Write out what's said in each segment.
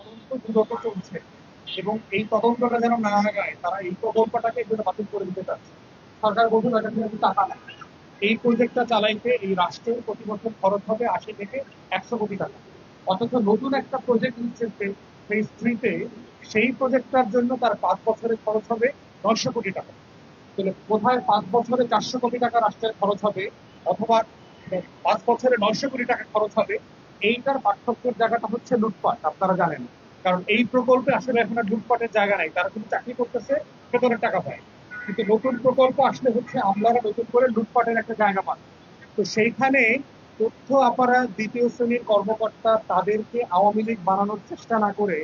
তদন্ত দ্রুত চলছে এবং এই তদন্তটা যেন না আগায় তারা এই প্রকল্পটাকে বাতিল করে দিতে চাচ্ছে। সরকার বলছে তাদের কিন্তু টাকা নেই। এই প্রজেক্টটা চালাইতে এই রাষ্ট্রের প্রতি বছর খরচ হবে আশি থেকে একশো কোটি টাকা। অথচ নতুন একটা প্রজেক্ট নিচ্ছে ফেজ থ্রিতে সেই প্রজেক্টটার জন্য তার পাঁচ বছরের খরচ হবে নয়শো কোটি টাকা। তাহলে কোথায় পাঁচ বছরে চারশো কোটি টাকা রাষ্ট্রের খরচ হবে? অথবা পাঁচ বছরে নয়শো কোটি টাকা খরচ হবে? এইটার পার্থক্যের জায়গাটা হচ্ছে লুটপাট, আপনারা জানেন। কারণ এই প্রকল্পে আসলে এখন আর লুটপাটের জায়গা নাই। তারা কিন্তু চাকরি করতেছে বেতনের টাকা পায়। কিন্তু নতুন প্রকল্প আসলে হচ্ছে আমলারা নতুন করে লুটপাটের একটা জায়গা পান। তো সেইখানে তথ্য আপারা দ্বিতীয় শ্রেণির কর্মকর্তা তাদেরকে আওয়ামী লীগ বানানোর চেষ্টা না করে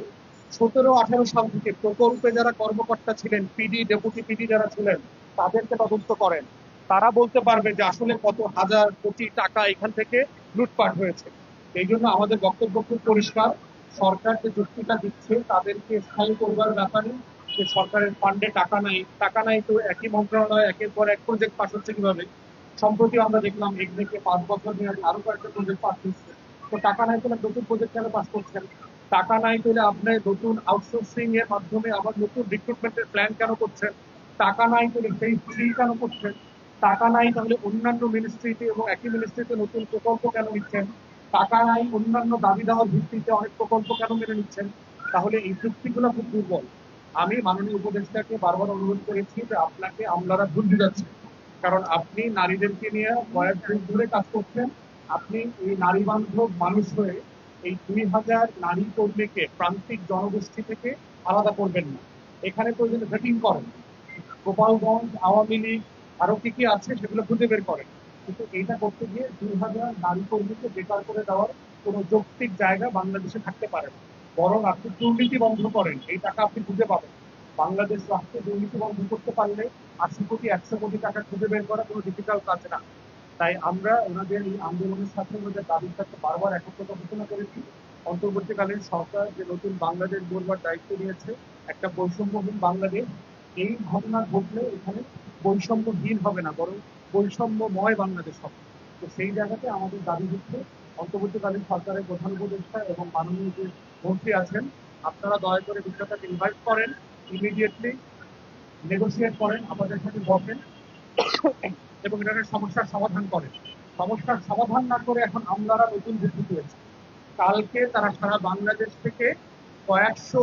সতেরো, আঠারো সাল থেকে প্রকল্পে যারা কর্মকর্তা ছিলেন, পিডি, ডেপুটি পিডি যারা ছিলেন, তাদেরকে তদন্ত করেন। তারা বলতে পারবে যে আসলে কত হাজার কোটি টাকা এখান থেকে লুটপাট হয়েছে। এই জন্য আমাদের বক্তব্য খুব পরিষ্কার। সরকার যে যুক্তিটা দিচ্ছে, তাদেরকে স্থায়ী করবার ব্যাপারে যে সরকারের ফান্ডে টাকা নাই টাকা নাই তো একই মন্ত্রণালয় একের পর এক প্রজেক্ট পাস হচ্ছে কীভাবে? সম্প্রতি আমরা দেখলাম এক থেকে পাঁচ বছর নিয়ে আরও কয়েকটা প্রজেক্ট পাস হচ্ছে। তো টাকা নাই তাহলে নতুন প্রজেক্ট কেন পাস করছেন? টাকা নাই তাহলে আপনি নতুন আউটসোর্সিং এর মাধ্যমে আবার নতুন রিক্রুটমেন্টের প্ল্যান কেন করছেন? টাকা নাই তাহলে সেই ফ্রি কেন করছেন? টাকা নাই তাহলে অন্যান্য মিনিস্ট্রিতে এবং একই মিনিস্ট্রিতে নতুন প্রকল্প কেন নিচ্ছেন? টাকা নাই অন্যান্য দাবি দেওয়ার ভিত্তিতে অনেক প্রকল্প কেন মেনে নিচ্ছেন? তাহলে এই যুক্তিগুলো খুব দুর্বল। আমি মাননীয় উপদেষ্টাকে বারবার অনুরোধ করেছি যে আপনাকে আমলারা ভুল যাচ্ছে কারণ আপনি নারীদেরকে নিয়ে কয়েক যুগ ধরে কাজ করছেন। আপনি এই নারী বান্ধব মানুষ হয়ে এই দুই হাজার নারী কর্মীকে প্রান্তিক জনগোষ্ঠী থেকে আলাদা করবেন না। এখানে তো ভেটিং করেন। গোপালগঞ্জ, আওয়ামী লীগ, আরও কি কি আছে সেগুলো খুঁজে বের করেন। কিন্তু এটা করতে গিয়ে দুই হাজার নারী কর্মীকে বেকার করে দেওয়ার কোনো যৌক্তিক জায়গা বাংলাদেশে থাকতে পারে না। বরং আপনি দুর্নীতি বন্ধ করেন, এই টাকা আপনি খুঁজে পাবেন। বাংলাদেশ রাষ্ট্রে দুর্নীতি বন্ধ করতে পারলে আশি কোটি, একশো কোটি টাকা খুঁজে বের করা কোনো ডিফিকাল্ট কাজ না। তাই আমরা ওনাদের এই আন্দোলনের সাথে ওনাদের দাবির সাথে বারবার একত্রতা ঘোষণা করেছি। অন্তর্বর্তীকালীন সরকার যে নতুন বাংলাদেশ গড়বার দায়িত্ব নিয়েছে, একটা বৈষম্যহীন বাংলাদেশ, এই ঘটনা ঘটলে এখানে বৈষম্যহীন হবে না, বরং বৈষম্যময় বাংলাদেশ হবে। তো সেই জায়গাতে আমাদের দাবি হচ্ছে, অন্তর্বর্তীকালীন সরকারের প্রধান উপদেষ্টা এবং মাননীয় যে মন্ত্রী আছেন, আপনারা দয়া করে বিষয়টাকে ইনভাইট করেন ইমিডিয়েটলি নেগোসিয়েট করেন, আমাদের সাথে বসেন এবং এটার সমস্যার সমাধান করেন। সমস্যার সমাধান না করে এখন আমলারা নতুন বুদ্ধি পেয়েছে কালকে তারা সারা বাংলাদেশ থেকে কয়েকশো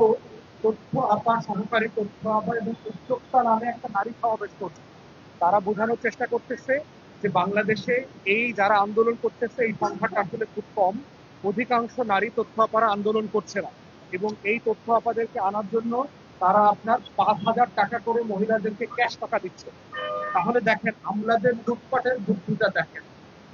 তথ্য আপা, সহকারী তথ্য আপা এবং উদ্যোক্তা নামে একটা নারী সমাবেশ করছে। তারা বোঝানোর চেষ্টা করতেছে যে বাংলাদেশে এই যারা আন্দোলন করতেছে, এই সংখ্যাটা আসলে খুব কম। অধিকাংশ নারী তথ্য আপারা আন্দোলন করছে না। এবং এই তথ্য আপাদেরকে আনার জন্য তারা আপনার পাঁচ হাজার টাকা করে মহিলাদেরকে ক্যাশ টাকা দিচ্ছে। তাহলে দেখেন, আমলাদের লুটপাটের বুদ্ধিটা দেখেন।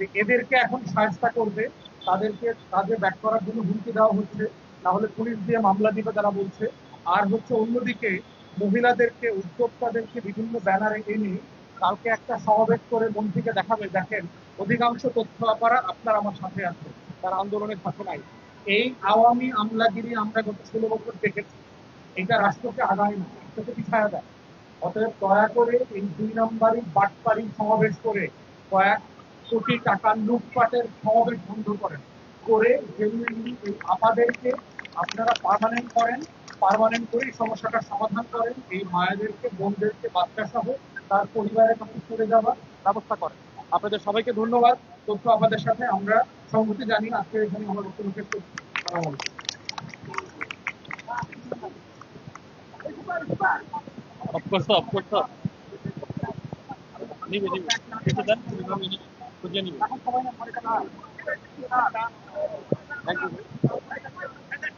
যে এদেরকে এখন সাহায্য করবে, তাদেরকে কাজে ব্যাক করার জন্য হুমকি দেওয়া হচ্ছে। না হলে পুলিশ দিয়ে মামলা দিবে তারা বলছে। আর হচ্ছে অন্যদিকে মহিলাদেরকে উদ্যোক্তাদেরকে বিভিন্ন ব্যানারে এনে কালকে একটা সমাবেশ করে মন্ত্রীকে দেখাবে, দেখেন, অধিকাংশ তথ্য আপারা আপনার আমার সাথে আছে, তার আন্দোলনের সাথে নাই। এই আওয়ামী আমলাগিরি আমরা গত ষোলো বছর দেখেছি, এটা রাষ্ট্রকে আগায় না, রাষ্ট্রকে পিছায়া দেয়। অতএব দয়া করে এই দুই নম্বরই বাটপাড়ি সমাবেশ করে কয়েক কোটি টাকা লুটপাটের সমাবেশ বন্ধ করেন, করে যেগুলি এই আপাদেরকে আপনারা পার্মানেন্ট করেন পার্মানেন্ট করে এই সমস্যাটার সমাধান করেন, এই মায়েদেরকে, বোনদেরকে বাচ্চা সহ তার পরিবারের কাছে চলে যাওয়ার ব্যবস্থা করেন। আপনাদের সবাইকে ধন্যবাদ। তথ্য আমাদের সাথে, আমরা সংহতি জানি আজকে এখানে আমরা নতুন শেষ